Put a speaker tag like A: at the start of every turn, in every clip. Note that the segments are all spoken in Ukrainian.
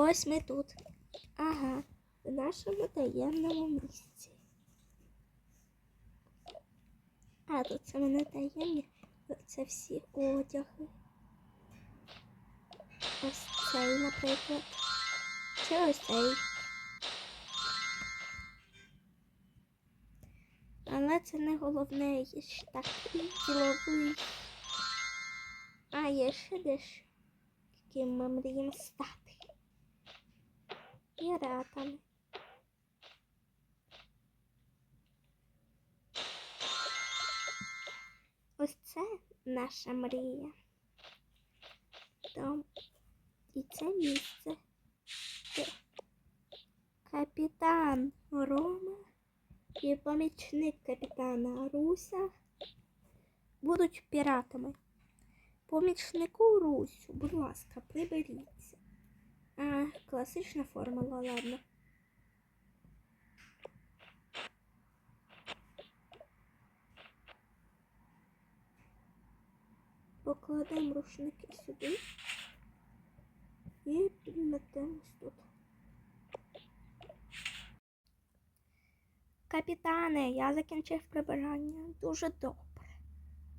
A: ось ми тут. Ага, в нашому таємному місці. А, тут це мене таємні. Це всі одяги. Ось цей, наприклад. Чи ось цей. Але це не головне, є ще такий діловий. А є ще дещо, яким ми мріємо стати. Піратами. Ось це наша мрія. Там і це місце. де Капітан Рома і помічник капітана Руся будуть піратами. Помічнику Русю, будь ласка, приберіться. А, класична формула, ладно. Покладемо рушники сюди і підметемось тут. Капітане, я закінчив прибирання. Дуже добре.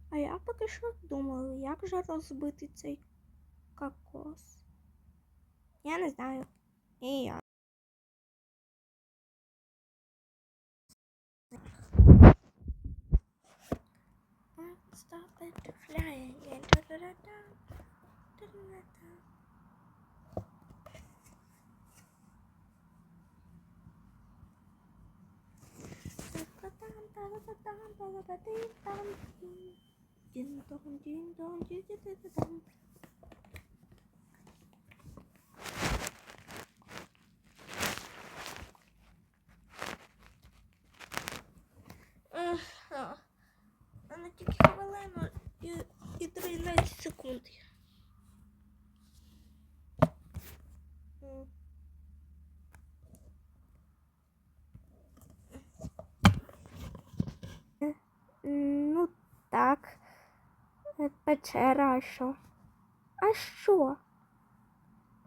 A: А я поки що думаю, як же розбити цей кокос. Я не знаю. І я. Stop it flying. Da-da-da-da. Da-da-da-da. Вона тільки хвилину і, і 13 секунд. М. Е, Ну, так. Е, Печера, а що? А що?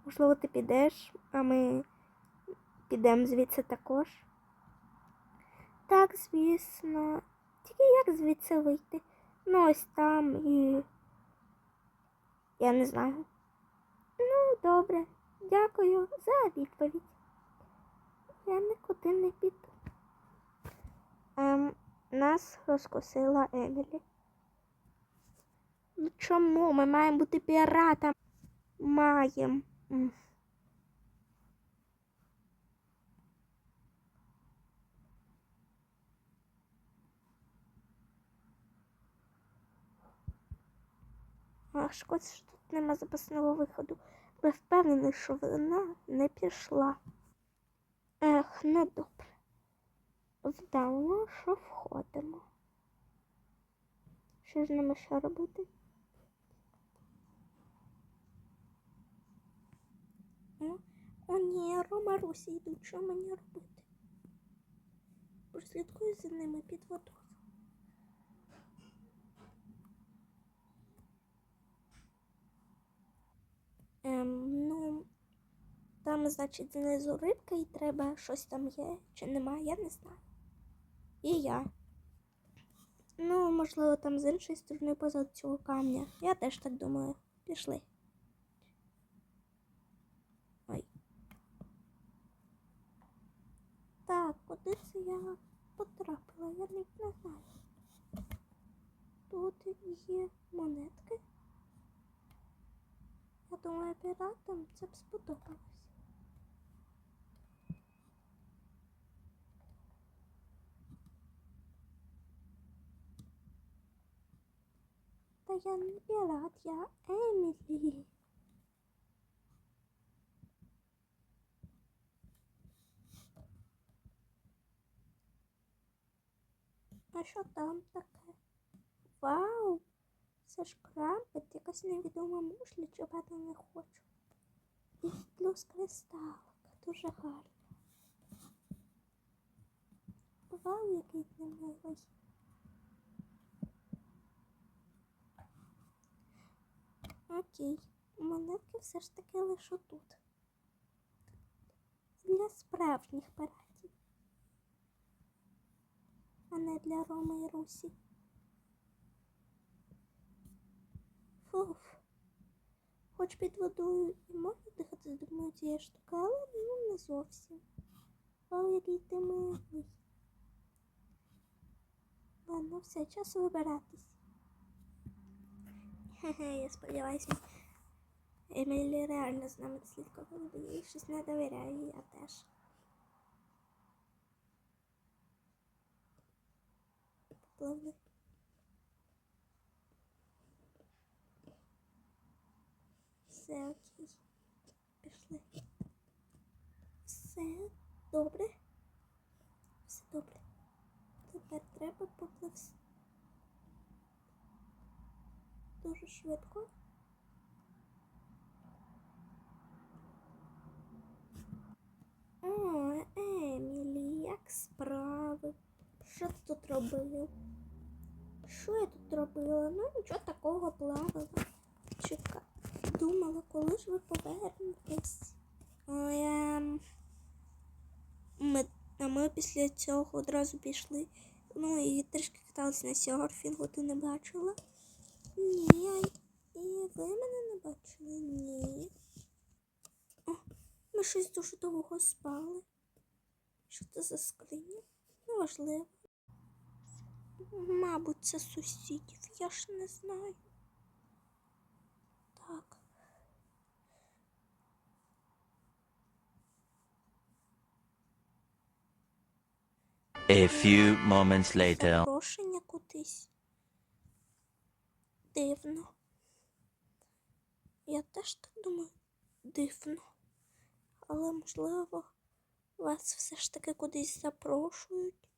A: Можливо, ти підеш, а ми підемо звідси також. Так, звісно. Тільки як звідси вийти? Ну, ось там і. Я не знаю. Ну, добре. Дякую за відповідь. Я нікуди не піду. Ем, нас розкусила Емілі. Ну чому? Ми маємо бути піратами. Маємо. А шкода, що тут нема запасного виходу. Ви впевнений, що вона не пішла. Ех, ну добре. Вдало, що входимо. Що з ними що робити? О, о ні, Рома Русі йдуть, що мені робити? Прослідкую за ними під водою. Ем, ну, там, значить, знизу рибка і треба щось там є чи немає, я не знаю. І я. Ну, можливо, там з іншої сторони позад цього камня. Я теж так думаю. Пішли. Ой. Так, куди це я потрапила? Я навіть не знаю. Тут є монетки. Я думаю, піратам це б сподобалось. Та я не пірат, я Емілі. Що там таке? Вау! Це ж крампет, якась невідома мушля, чого не хочу. І плюс кристалик. Дуже гарно. Вау, який ти милий. Окей, монетки все ж таки лише тут. для справжніх пиратів, а не для Роми і Русі. Фуф. Хоч під водою і можна дихати з допомогою цієї штуки, але ну не зовсім. Вау, який ти милий. Ладно, все, час вибиратись. Хе-хе, я сподіваюся, Емілі реально з нами слідкувала, бо їй щось не довіряю, я теж. Попливли. Все окей. Пішли. Все добре. Все добре. Тепер треба попливти. Дуже швидко. О, Емілі, як справи? Що ти тут робив? Що я тут робила? Ну, нічого такого плавала. Чека. Думала, коли ж ви повернетесь. А, ем, Ми, а ми після цього одразу пішли. Ну і трішки каталися на серфінгу, ти не бачила? Ні, і ви мене не бачили? Ні. О, ми щось дуже довго спали. Що це за скриня? Неважливо. Мабуть, це сусідів, я ж не знаю. Так.
B: A few moments later.
A: Запрошення кудись. Дивно. Я теж так думаю. Дивно. Але, можливо, вас все ж таки кудись запрошують.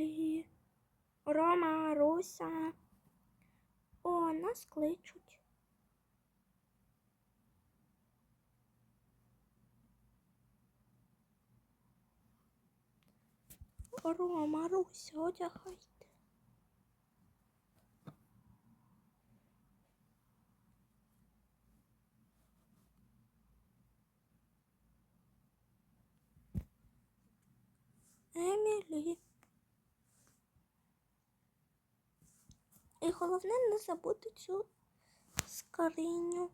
A: Емілі, Рома, Руся. О, нас кличуть. Рома, Руся, одягайте. Емілі. І головне не забути цю скриню.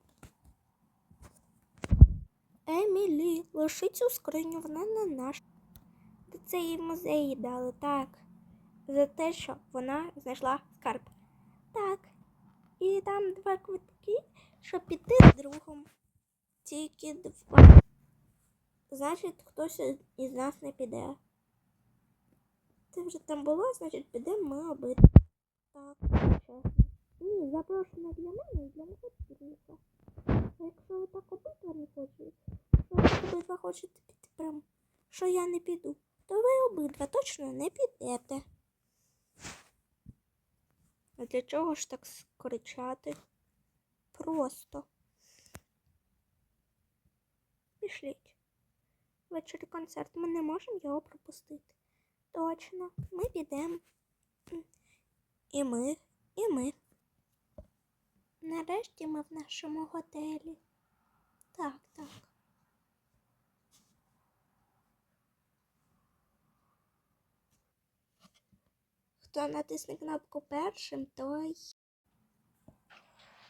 A: Емілі, лиши цю скриню, вона не наша. Це їй музеї дали, так. За те, що вона знайшла скарб. Так. І там два квитки, щоб піти з другом. Тільки два. Значить, хтось із нас не піде. Ти вже там була, значить підемо ми обидва. Так, чесно. Ні, запрошена для мене і для мого друга. А якщо ви так обидва не хочете, якщо обидва хочете піти прям, що я не піду, то ви обидва точно не підете. А для чого ж так скричати? Просто. Пішліть. Ввечері концерт. Ми не можемо його пропустити. Точно, ми підемо. І ми, і ми. Нарешті ми в нашому готелі. Так, так. Хто натисне кнопку першим, той.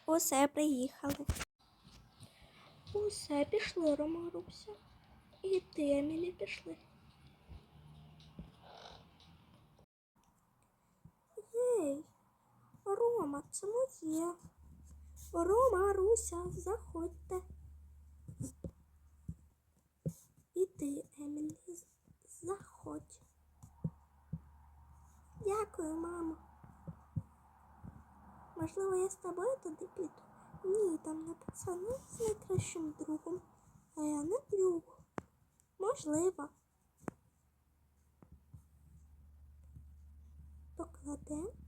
A: Усе приїхали. Усе пішли, Ромаруся. І ти, Емілі, пішли. Рома, це моє. Рома, Руся, заходьте. І ти, Емілі, заходь. Дякую, мамо. Можливо, я з тобою туди піду. Ні, там написано з найкращим другом, а я не друг. Можливо. Покладемо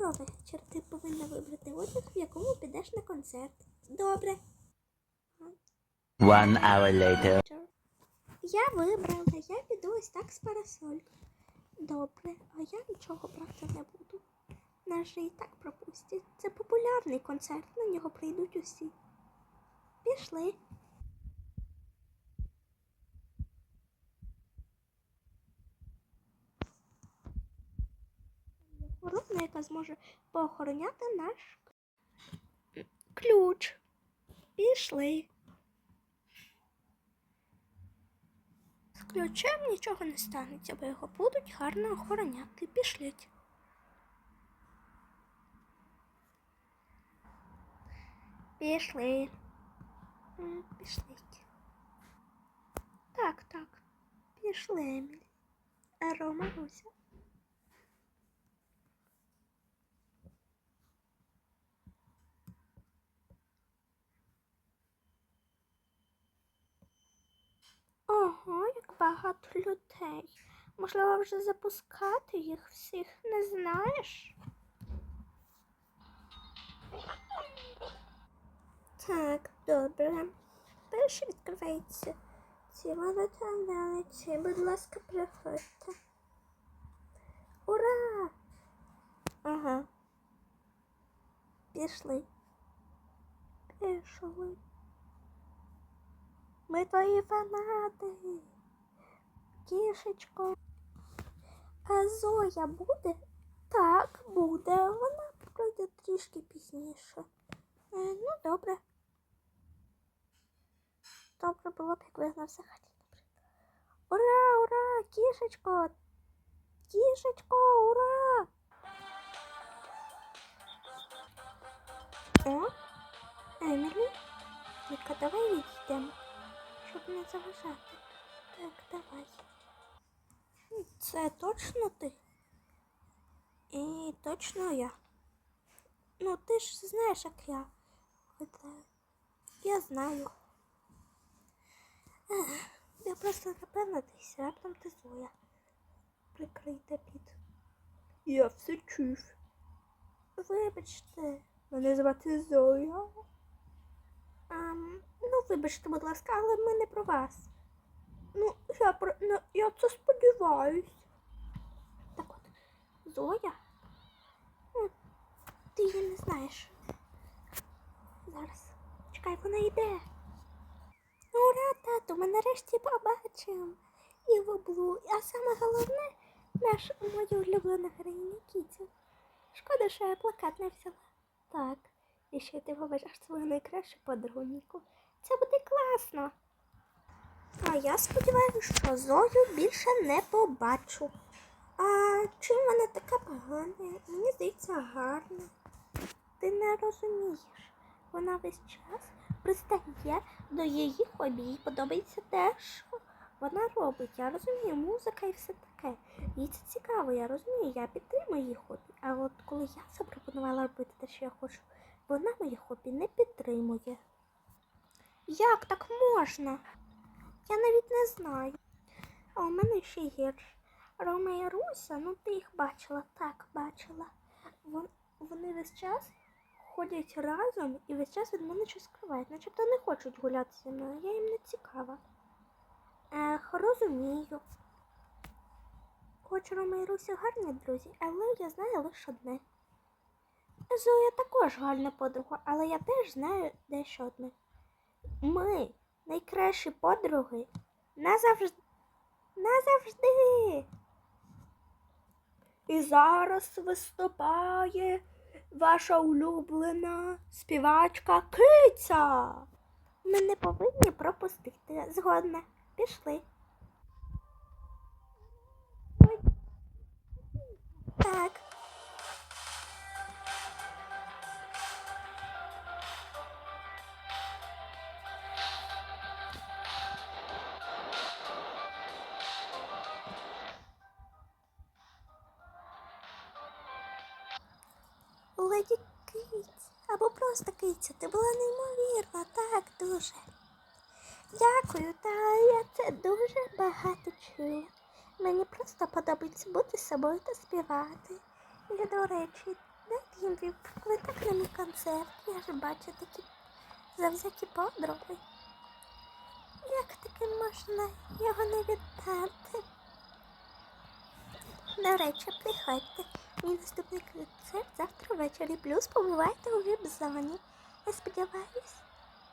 A: Скоро вечір. Ти повинна вибрати одяг, в якому підеш на концерт. Добре.
B: One hour later.
A: Я вибрала, я піду ось так з парасолькою. Добре, а я нічого брати не буду. Нас же і так пропустять. Це популярний концерт, на нього прийдуть усі. Пішли. Охорона, яка зможе поохороняти наш ключ. Пішли. З ключем нічого не станеться, бо його будуть гарно охороняти. Пішліть. Пішли. М, Пішліть. Так, так. Пішли, Емілі. Рома Руся. Ого, як багато людей. Можливо, вже запускати їх всіх не знаєш? Так, добре. Перше відкривається. Ці ворота велиці. Будь ласка, приходьте. Ура! Ага. Пішли. Пішли. Ми твої фанати. Кішечко. А Зоя буде? Так, буде. Вона пройде трішки пізніше. Е, ну, добре. Добре було б, як взагалі. добре. Ура, ура! Кішечко! Кішечко, ура! О, Емілі, тільки давай відійдемо щоб не заважати. Так, давай. Це точно ти? І точно я. Ну, ти ж знаєш, як я. Я знаю. Я просто напевно десь раптом ти Зоя. Прикрийте під. Я все чув. Вибачте, мене звати Зоя. Ам, ну, вибачте, будь ласка, але ми не про вас. Ну, я про ну, я це сподіваюсь. Так от, Зоя? Ти її не знаєш. Зараз. Чекай, вона йде. Ура, тату, ми нарешті побачимо. І в облу. А саме головне, наша моя улюблена героїня Кіті. Шкода, що я плакат не взяла. Так. І ще ти побачиш свою найкращу подругу Це буде класно. А я сподіваюся, що Зою більше не побачу. А чим вона така погана? Мені здається, гарна. Ти не розумієш. Вона весь час пристає до її хобі. Їй подобається те, що вона робить. Я розумію, музика і все таке. Їй це цікаво, я розумію, я підтримую її хобі. А от коли я запропонувала робити те, що я хочу, вона моє хобі не підтримує. Як так можна? Я навіть не знаю. А у мене ще гірше. Рома і Руся, ну ти їх бачила, так бачила. Вон, вони весь час ходять разом і весь час від мене щось скривають, начебто не хочуть гуляти зі мною, я їм не цікава. Ех, розумію. Хоч Рома і Руся гарні друзі, але я знаю лише одне. Зоя також гарна подруга, але я теж знаю дещо одне. Ми найкращі подруги назавжди. Назавжди. І зараз виступає ваша улюблена співачка Киця. Ми не повинні пропустити. Згодна. Пішли. Так. Леді Киць, або просто Киця, ти була неймовірна, так, дуже. Дякую, та я це дуже багато чую. Мені просто подобається бути собою та співати. І, до речі, дайте їм віп квиток на мій концерт. Я ж бачу такі завзяті подруги. Як таки можна його не віддати? До речі, приходьте. Мій наступний концерт завтра ввечері. Плюс побувайте у віп-зоні. Я сподіваюсь,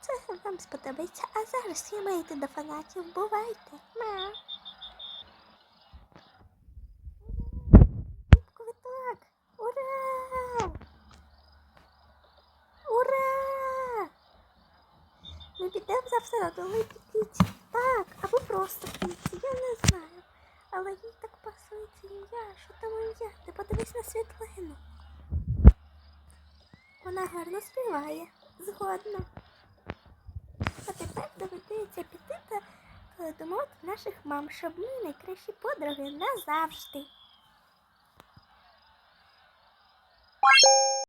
A: це вам сподобається. А зараз я маю йти до фанатів. Бувайте. Мяу. Квиток! Ура! Ура! Ми підемо завтра додому піти. Так, або просто піти, я не знаю. Але їй так пасується ім'я. Що там ім'я? Ти подивись на світлину. Вона гарно співає. Згодна. А тепер доведеться піти та передумати наших мам, щоб ми найкращі подруги назавжди.